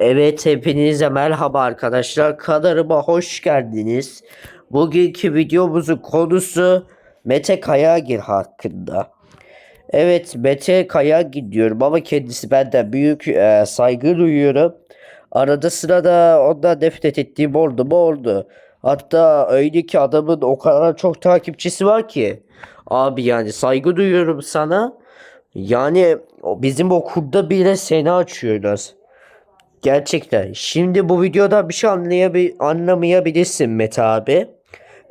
Evet hepinize merhaba arkadaşlar kanalıma hoş geldiniz. Bugünkü videomuzun konusu Mete Kayagil hakkında. Evet Mete Kayagil diyorum ama kendisi benden büyük e, saygı duyuyorum. Arada sırada ondan nefret ettiğim oldu mu oldu. Hatta öyle ki adamın o kadar çok takipçisi var ki. Abi yani saygı duyuyorum sana. Yani bizim okulda bile seni açıyorlar. Gerçekten. Şimdi bu videoda bir şey anlayabi anlamayabilirsin Mete abi.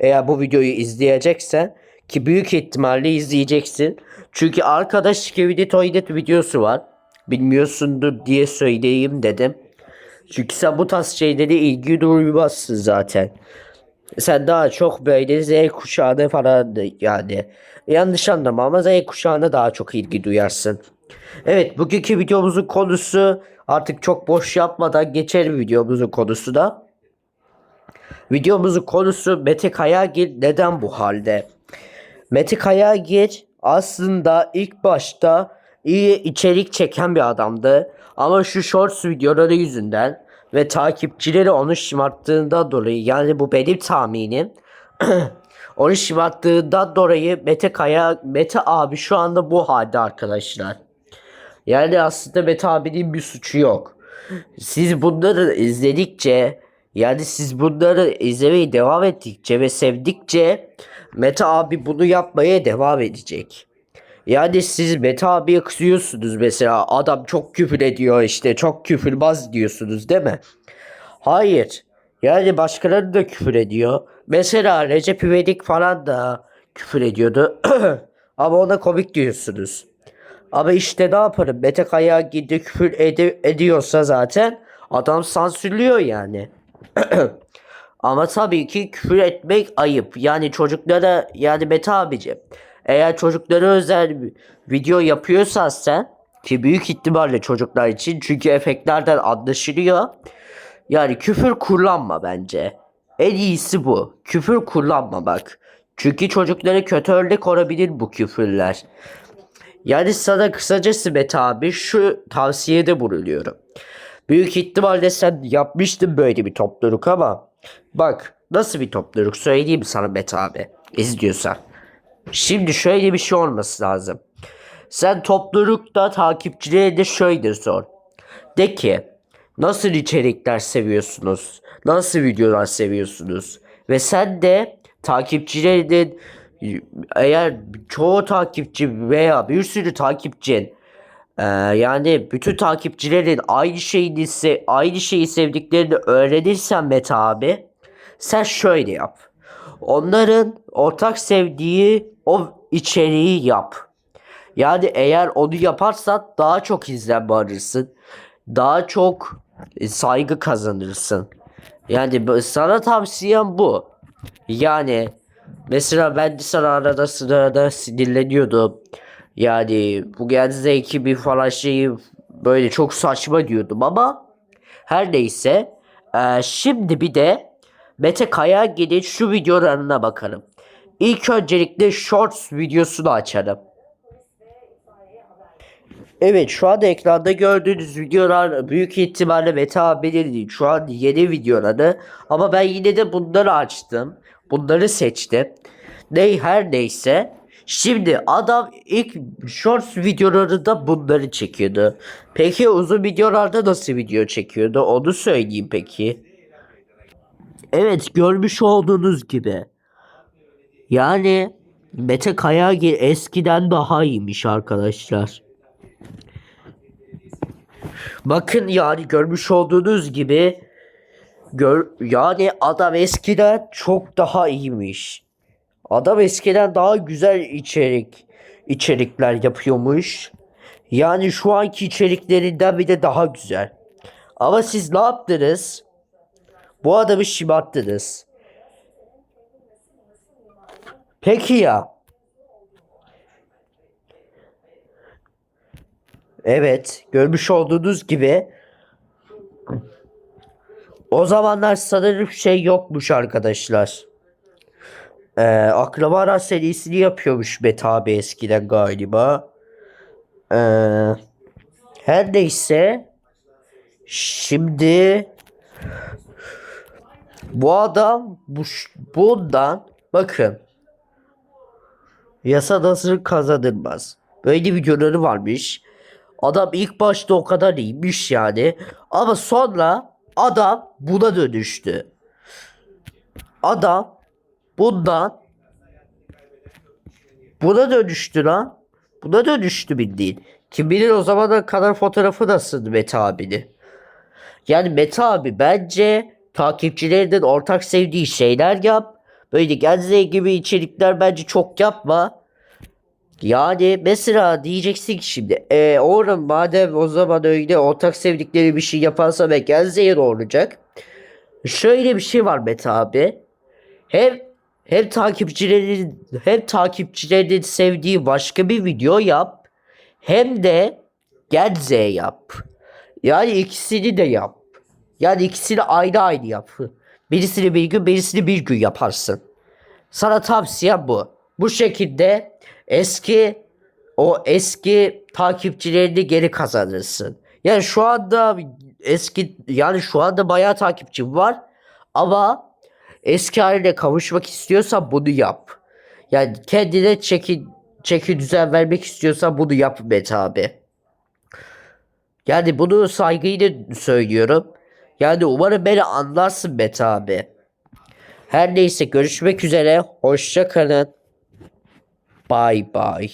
Eğer bu videoyu izleyeceksen ki büyük ihtimalle izleyeceksin. Çünkü arkadaş Kevin Toilet videosu var. Bilmiyorsundur diye söyleyeyim dedim. Çünkü sen bu tarz şeylere ilgi duymazsın zaten. Sen daha çok böyle Z kuşağına falan yani yanlış anlama ama Z kuşağına daha çok ilgi duyarsın. Evet bugünkü videomuzun konusu artık çok boş yapmadan geçelim videomuzun konusu da. Videomuzun konusu Mete Kayagil neden bu halde? Mete Kayagil aslında ilk başta iyi içerik çeken bir adamdı. Ama şu shorts videoları yüzünden ve takipçileri onu şımarttığından dolayı yani bu benim tahminim. onu şımarttığından dolayı Mete Kaya Mete abi şu anda bu halde arkadaşlar. Yani aslında Mete abinin bir suçu yok. Siz bunları izledikçe yani siz bunları izlemeye devam ettikçe ve sevdikçe Mete abi bunu yapmaya devam edecek. Yani siz Mete abiye kızıyorsunuz mesela adam çok küfür ediyor işte çok küfürbaz diyorsunuz değil mi? Hayır. Yani başkaları da küfür ediyor. Mesela Recep İvedik falan da küfür ediyordu. Ama ona komik diyorsunuz. Ama işte ne yaparım? Mete Kaya gidi küfür edi- ediyorsa zaten adam sansürlüyor yani. Ama tabii ki küfür etmek ayıp. Yani çocuklara yani Mete abici eğer çocuklara özel video yapıyorsan sen ki büyük ihtimalle çocuklar için çünkü efektlerden anlaşılıyor. Yani küfür kullanma bence. En iyisi bu. Küfür kullanma bak. Çünkü çocuklara kötü örnek olabilir bu küfürler. Yani sana kısacası Mete abi şu tavsiyede bulunuyorum. Büyük ihtimalle sen yapmıştın böyle bir topluluk ama bak nasıl bir topluluk söyleyeyim sana Mete abi izliyorsan. Şimdi şöyle bir şey olması lazım. Sen toplulukta takipçilerine şöyle sor. De ki nasıl içerikler seviyorsunuz? Nasıl videolar seviyorsunuz? Ve sen de takipçilerinin eğer çoğu takipçi veya bir sürü takipçin ee, yani bütün takipçilerin aynı şeyini se- aynı şeyi sevdiklerini öğrenirsen Mete abi sen şöyle yap. Onların ortak sevdiği o içeriği yap. Yani eğer onu yaparsan daha çok izlenme alırsın. Daha çok e, saygı kazanırsın. Yani sana tavsiyem bu. Yani mesela ben sana arada sırada sinirleniyordum. Yani bu Genze ekibi falan şeyi böyle çok saçma diyordum ama her neyse eee, şimdi bir de Mete Kayagil'in şu videolarına bakalım. İlk öncelikle Shorts videosunu açalım. Evet şu anda ekranda gördüğünüz videolar büyük ihtimalle Mete abinin. Şu an yeni videoları. Ama ben yine de bunları açtım. Bunları seçtim. Ne her neyse. Şimdi adam ilk shorts videolarında bunları çekiyordu. Peki uzun videolarda nasıl video çekiyordu? Onu söyleyeyim peki. Evet görmüş olduğunuz gibi. Yani Mete Kayagil eskiden daha iyiymiş arkadaşlar. Bakın yani görmüş olduğunuz gibi gör, yani adam eskiden çok daha iyiymiş. Adam eskiden daha güzel içerik içerikler yapıyormuş. Yani şu anki içeriklerinden bir de daha güzel. Ama siz ne yaptınız? Bu adamı şımarttınız. Peki ya. Evet, görmüş olduğunuz gibi o zamanlar sanırım şey yokmuş arkadaşlar. Ee, Akrabalar serisini yapıyormuş Mete abi eskiden galiba. Ee, her neyse Şimdi bu adam bu bundan bakın yasa nasıl kazanılmaz. Böyle videoları varmış. Adam ilk başta o kadar iyiymiş yani. Ama sonra adam buna dönüştü. Adam bundan buna dönüştü lan. Buna dönüştü bildiğin. Kim bilir o zaman da kadar fotoğrafı nasıldı Mete abinin. Yani Mete abi bence takipçilerinin ortak sevdiği şeyler yap. Böyle Genze gibi içerikler bence çok yapma. Yani mesela diyeceksin ki şimdi e, oğlum madem o zaman öyle ortak sevdikleri bir şey yaparsa Genze'ye ne olacak? Şöyle bir şey var Mete abi. Hem hem takipçilerin hem takipçilerin sevdiği başka bir video yap hem de Genze yap. Yani ikisini de yap. Yani ikisini ayrı ayrı yap. Birisini bir gün birisini bir gün yaparsın. Sana tavsiyem bu. Bu şekilde eski o eski takipçilerini geri kazanırsın. Yani şu anda eski yani şu anda bayağı takipçim var ama eski haline kavuşmak istiyorsan bunu yap. Yani kendine çeki çeki düzen vermek istiyorsan bunu yap Mete abi. Yani bunu saygıyla söylüyorum. Yani umarım beni anlarsın Mete abi. Her neyse görüşmek üzere. Hoşça kalın. Bye bye.